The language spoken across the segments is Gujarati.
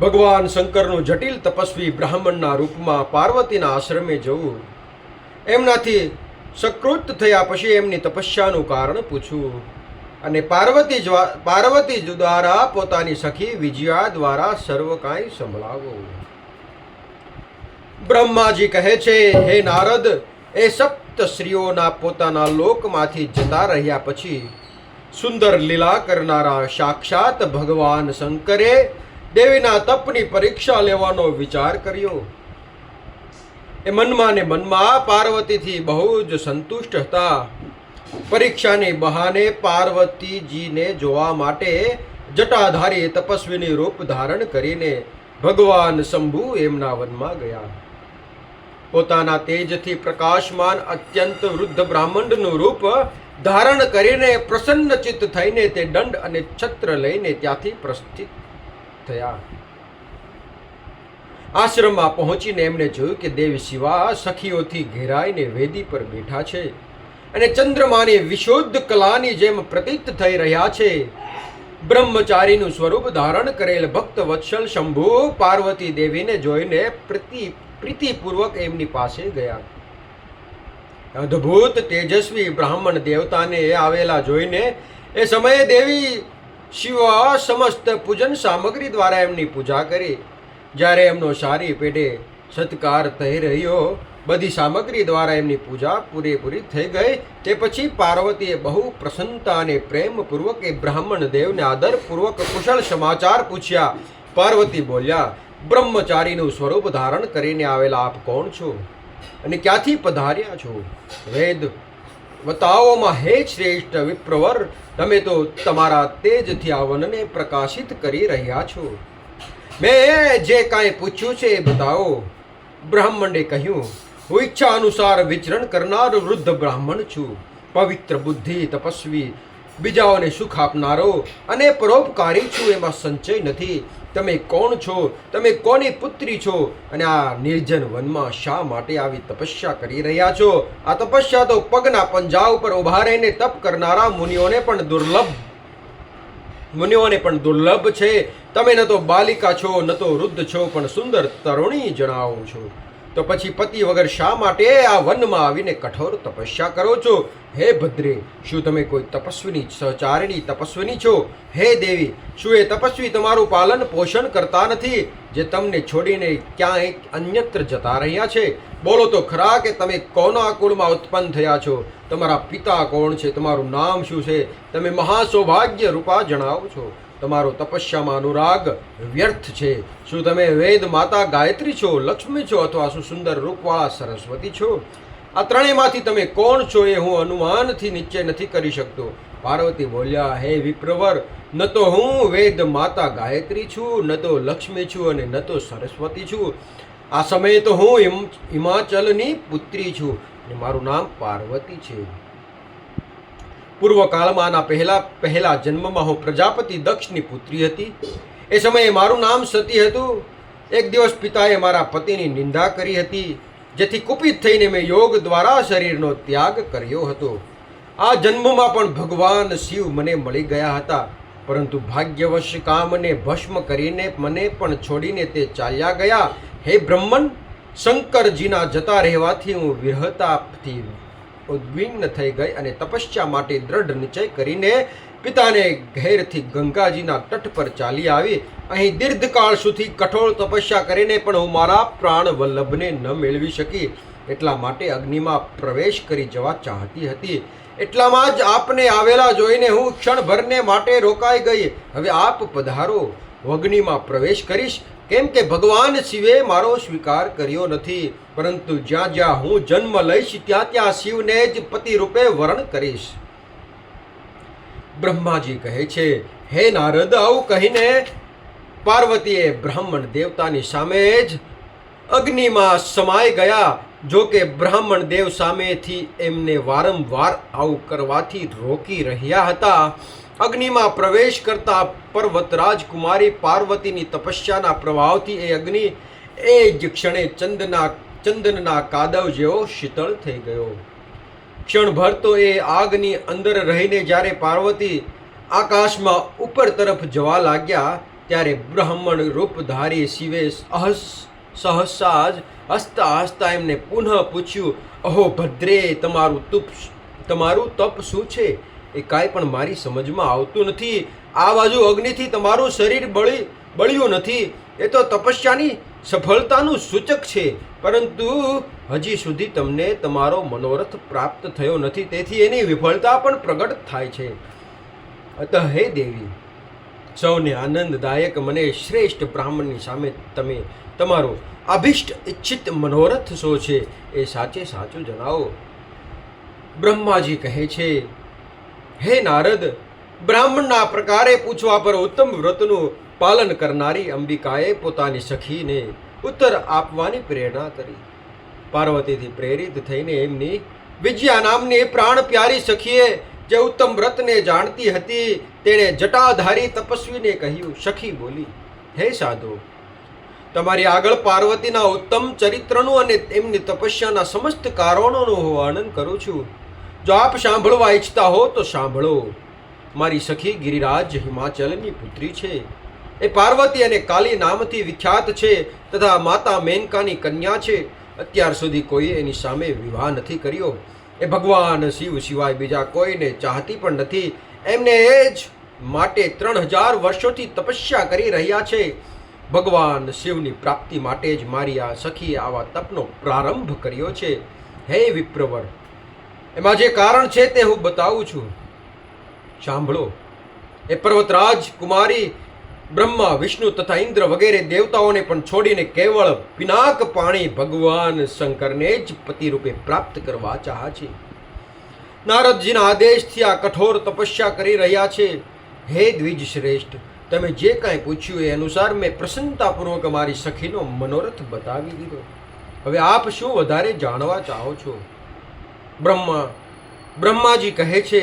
ભગવાન શંકરનું જટિલ તપસ્વી બ્રાહ્મણના રૂપમાં પાર્વતીના આશ્રમે જવું. એમનાથી સકૃત થયા પછી એમની તપસ્યાનું કારણ પૂછવું. અને પાર્વતી પાર્વતી દ્વારા પોતાની સખી વિજયા દ્વારા સર્વ કાંઈ સંભળાવવું બ્રહ્માજી કહે છે, હે નારદ, એ સપ્ત સ્ત્રીઓના પોતાના લોકમાંથી જતા રહ્યા પછી સુંદર લીલા કરનારા સાક્ષાત ભગવાન શંકરે દેવીના તપની પરીક્ષા લેવાનો વિચાર કર્યો. એ મનમાં ને મનમાં પાર્વતીથી બહુ જ સંતુષ્ટ હતા. પરીક્ષાની બહાને પાર્વતીજીને જોવા માટે જટાધારી તપસ્વીની રૂપ ધારણ કરીને ભગવાન શંભુ એમના વનમાં ગયા. પોતાના તેજથી પ્રકાશમાન અત્યંત વૃદ્ધ બ્રાહ્મણનું રૂપ ધારણ કરીને પ્રસન્નચિત્ત થઈને તે દંડ અને છત્ર લઈને ત્યાંથી પ્રસ્થિત થયા આશ્રમમાં પહોંચીને એમણે જોયું કે દેવી શિવા સખીઓથી ઘેરાઈને વેદી પર બેઠા છે અને ચંદ્રમાની વિશુદ્ધ કલાની જેમ પ્રતીત થઈ રહ્યા છે. બ્રહ્મચારીનું સ્વરૂપ ધારણ કરેલ ભક્ત વત્સલ શંભુ પાર્વતી દેવીને જોઈને પ્રીતિ, પ્રીતિપૂર્વક એમની પાસે ગયા. અદ્ભુત તેજસ્વી બ્રાહ્મણ દેવતાને આવેલા જોઈને એ સમયે દેવી શિવા સમસ્ત પૂજન સામગ્રી દ્વારા એમની પૂજા કરી. જ્યારે એમનો સારી પેઢે સત્કાર થઈ રહ્યો, બધી સામગ્રી દ્વારા એમની પૂજા પૂરેપૂરી થઈ ગઈ. તે પછી પાર્વતીએ બહુ પ્રસન્નતા અને પ્રેમપૂર્વક એ બ્રાહ્મણ દેવને આદરપૂર્વક કુશળ સમાચાર પૂછ્યા. પાર્વતી બોલ્યા, બ્રહ્મચારીનું સ્વરૂપ ધારણ કરીને આવેલા આપ કોણ છો? અને ક્યાંથી પધાર્યા છો? વેદ વતાઓમાં હે શ્રેષ્ઠ વિપ્રવર, તમે તો તમારા તેજથી આ વનને પ્રકાશિત કરી રહ્યા છો. મેં જે કાંઈ પૂછ્યું છે એ બતાવો. બ્રાહ્મણે કહ્યું, હું ઈચ્છા અનુસાર વિચરણ કરનાર વૃદ્ધ બ્રાહ્મણ છું. પવિત્ર બુદ્ધિ તપસ્વી બીજાઓને સુખ આપનારો અને પરોપકારી છું એમાં સંચય નથી. તમે કોણ છો? તમે કોની પુત્રી છો? અને આ નિર્જન વનમાં શા માટે આવી તપસ્યા કરી રહ્યા છો? આ તપસ્યા તો પગના પંજા ઉપર ઊભા રહીને તપ કરનારા મુનિઓને પણ દુર્લભ. મુનિઓને પણ દુર્લભ છે. તમે ન તો બાલિકા છો, ન તો વૃદ્ધ છો, પણ સુંદર તરુણી જણાવો છો. તો પછી પતિ વગર શા માટે આ વનમાં આવીને કઠોર તપસ્યા કરો છો? હે ભદ્રે, શું તમે કોઈ તપસ્વીની સહચારિણી તપસ્વીની છો? હે દેવી, શું એ તપસ્વી તમારું પાલન પોષણ કરતા નથી, જે તમને છોડીને ક્યાંય અન્યત્ર જતા રહ્યા છે? બોલો તો ખરા કે તમે કોના કુળમાં ઉત્પન્ન થયા છો? તમારા પિતા કોણ છે? તમારું નામ શું છે? તમે મહાસૌભાગ્ય રૂપા જણાવો છો. તમારો તપસ્યામાં અનુરાગ વ્યર્થ છે. શું તમે વેદ માતા ગાયત્રી છો, લક્ષ્મી છો અથવા શું સુંદર રૂપવાળા સરસ્વતી છો? આ ત્રણેયમાંથી તમે કોણ છો એ હું અનુમાનથી નિશ્ચય નથી કરી શકતો. પાર્વતી બોલ્યા, હે વિપ્રવર, ન તો હું વેદ માતા ગાયત્રી છું, ન તો લક્ષ્મી છું અને ન તો સરસ્વતી છું. આ સમયે તો હું હિમ- હિમાચલની પુત્રી છું અને મારું નામ પાર્વતી છે. પૂર્વકાળમાં આના પહેલા પહેલા જન્મમાં હું પ્રજાપતિ દક્ષની પુત્રી હતી. એ સમયે મારું નામ સતી હતું. એક દિવસ પિતાએ મારા પતિની નિંદા કરી હતી, જેથી કુપિત થઈને મેં યોગ દ્વારા શરીરનો ત્યાગ કર્યો હતો. આ જન્મમાં પણ ભગવાન શિવ મને મળી ગયા હતા, પરંતુ ભાગ્યવશ કામને ભસ્મ કરીને મને પણ છોડીને તે ચાલ્યા ગયા. હે બ્રહ્મન, શંકરજીના જતા રહેવાથી હું વિરહતાથી ઉદ્વિગ્ન થઈ ગઈ અને તપસ્યા માટે દ્રઢ નિશ્ચય કરીને પિતાને ઘેરથી ગંગાજીના તટ પર ચાલી આવી. અહીં દીર્ઘકાળ સુધી કઠોર તપસ્યા કરીને પણ હું મારા પ્રાણ વલ્લભને ન મેળવી શકી. એટલા માટે અગ્નિમાં પ્રવેશ કરી જવા ચાહતી હતી. એટલામાં જ આપને આવેલા જોઈને હું ક્ષણભરને માટે રોકાઈ ગઈ. હવે આપ પધારો. હું અગ્નિમાં પ્રવેશ કરીશ, કેમ કે ભગવાન શિવે મારો સ્વીકાર કર્યો નથી. પરંતુ જ્યાં જ્યાં હું જન્મ લઈશ, ત્યાં ત્યાં શિવને જ પતિ રૂપે વરણ કરીશ. બ્રહ્માજી કહે છે, હે નારદ, આવું કહીને પાર્વતીએ બ્રાહ્મણ દેવતાની સામે જ અગ્નિમાં સમાઈ ગયા. જો કે બ્રાહ્મણ દેવ સામેથી એમને વારંવાર આવું કરવાથી રોકી રહ્યા હતા. અગ્નિમાં પ્રવેશ કરતા પર્વત રાજકુમારી પાર્વતીની તપસ્યાના પ્રભાવથી એ અગ્નિ એ જ ક્ષણે ચંદના, ચંદનના કાદવ જેવો શીતળ થઈ ગયો. ક્ષણભર તો એ આગની અંદર રહીને જ્યારે પાર્વતી આકાશમાં ઉપર તરફ જવા લાગ્યા, ત્યારે બ્રાહ્મણ રૂપધારી શિવે અહસ, સહસા જ હસતા હસતા એમને પુનઃ પૂછ્યું, અહો ભદ્રે, તમારું તુપ, તમારું તપ શું છે? એ કાંઈ પણ મારી સમજમાં આવતું નથી. આ બાજુ અગ્નિથી તમારું શરીર બળી, બળ્યું નથી. એ તો તપસ્યાની સફળતાનું સૂચક છે. પરંતુ હજી સુધી તમને તમારો મનોરથ પ્રાપ્ત થયો નથી. તેથી એની વિફળતા પણ પ્રગટ થાય છે. અતઃ હે દેવી, સૌને આનંદદાયક મને શ્રેષ્ઠ બ્રાહ્મણની સામે તમે તમારો અભિષ્ટ ઇચ્છિત મનોરથ શો છે એ સાચે સાચું જણાવો. બ્રહ્માજી કહે છે હે નારદ, બ્રાહ્મણના પ્રકારે પૂછવા પર ઉત્તમ વ્રતનું પાલન કરનારી અંબિકાએ પોતાની સખીને ઉત્તર આપવાની પ્રેરણા કરી. પાર્વતીથી પ્રેરિત થઈને એમની વિજયા નામની પ્રાણ પ્યારી સખીએ જે ઉત્તમ વ્રતને જાણતી હતી, તેણે જટાધારી તપસ્વીને કહ્યું, સખી બોલી, હે સાધુ, તમારી આગળ પાર્વતીના ઉત્તમ ચરિત્રનું અને એમની તપસ્યાના સમસ્ત કારણોનું હું વર્ણન કરું છું. જો આપ સાંભળવા ઈચ્છતા હો તો સાંભળો. મારી સખી ગિરિરાજ હિમાચલની પુત્રી છે. એ પાર્વતી અને કાલી નામથી વિખ્યાત છે તથા માતા મેનકાની કન્યા છે. અત્યાર સુધી કોઈએ એની સામે વિવાહ નથી કર્યો. એ ભગવાન શિવ સિવાય બીજા કોઈને ચાહતી પણ નથી. એમને એ જ માટે ત્રણ હજાર વર્ષોથી તપસ્યા કરી રહ્યા છે. ભગવાન શિવની પ્રાપ્તિ માટે જ મારી આ સખીએ આવા તપનો પ્રારંભ કર્યો છે. હે વિપ્રવર એમાં જે કારણ છે તે હું બતાવું છું. સાંભળો. એ પર્વતરાજ, કુમારી, બ્રહ્મા, વિષ્ણુ તથા ઇન્દ્ર વગેરે દેવતાઓને પણ છોડીને કેવળ પિનાક પાણી ભગવાન શંકરને જ પતિ રૂપે પ્રાપ્ત કરવા ચાહે છે. નારદજીના આદેશથી આ કઠોર તપસ્યા કરી રહ્યા છે. હે દ્વિજ શ્રેષ્ઠ તમે જે કાંઈ પૂછ્યું એ અનુસાર મેં પ્રસન્નતાપૂર્વક મારી સખીનો મનોરથ બતાવી દીધો. હવે આપ શું વધારે જાણવા ચાહો છો? બ્રહ્મા, બ્રહ્માજી કહે છે,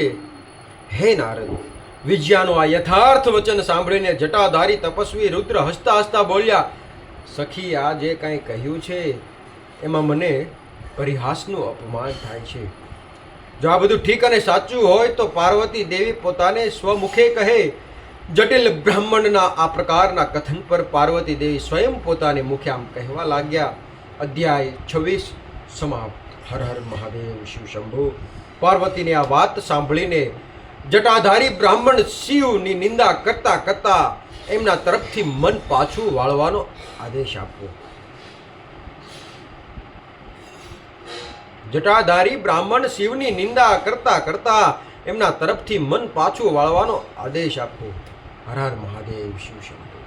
હે નારદ વિજ્યાનું આ યથાર્થ વચન સાંભળીને જટાધારી તપસ્વી રુદ્ર હસતા હસતા બોલ્યા, સખી, આ જે કાંઈ કહ્યું છે, એમાં મને પરિહાસનું અપમાન થાય છે. જો આ બધું ઠીક અને સાચું હોય, તો પાર્વતી દેવી પોતાને સ્વમુખે કહે, જટિલ બ્રાહ્મણના આ પ્રકારના કથન પર પાર્વતી દેવી સ્વયં પોતાને મુખે આમ કહેવા લાગ્યા. અધ્યાય છવ્વીસ સમાપ્ત. હર હર મહાદેવ, શિવ શંભુ. પાર્વતીની આ વાત સાંભળીને જટાધારી બ્રાહ્મણ શિવની નિંદા કરતા કરતા એમના તરફથી મન પાછું વાળવાનો આદેશ આપ્યો. જટાધારી બ્રાહ્મણ શિવની નિંદા કરતા કરતા એમના તરફથી મન પાછું વાળવાનો આદેશ આપ્યો. હર હર મહાદેવ, શિવ શંભુ.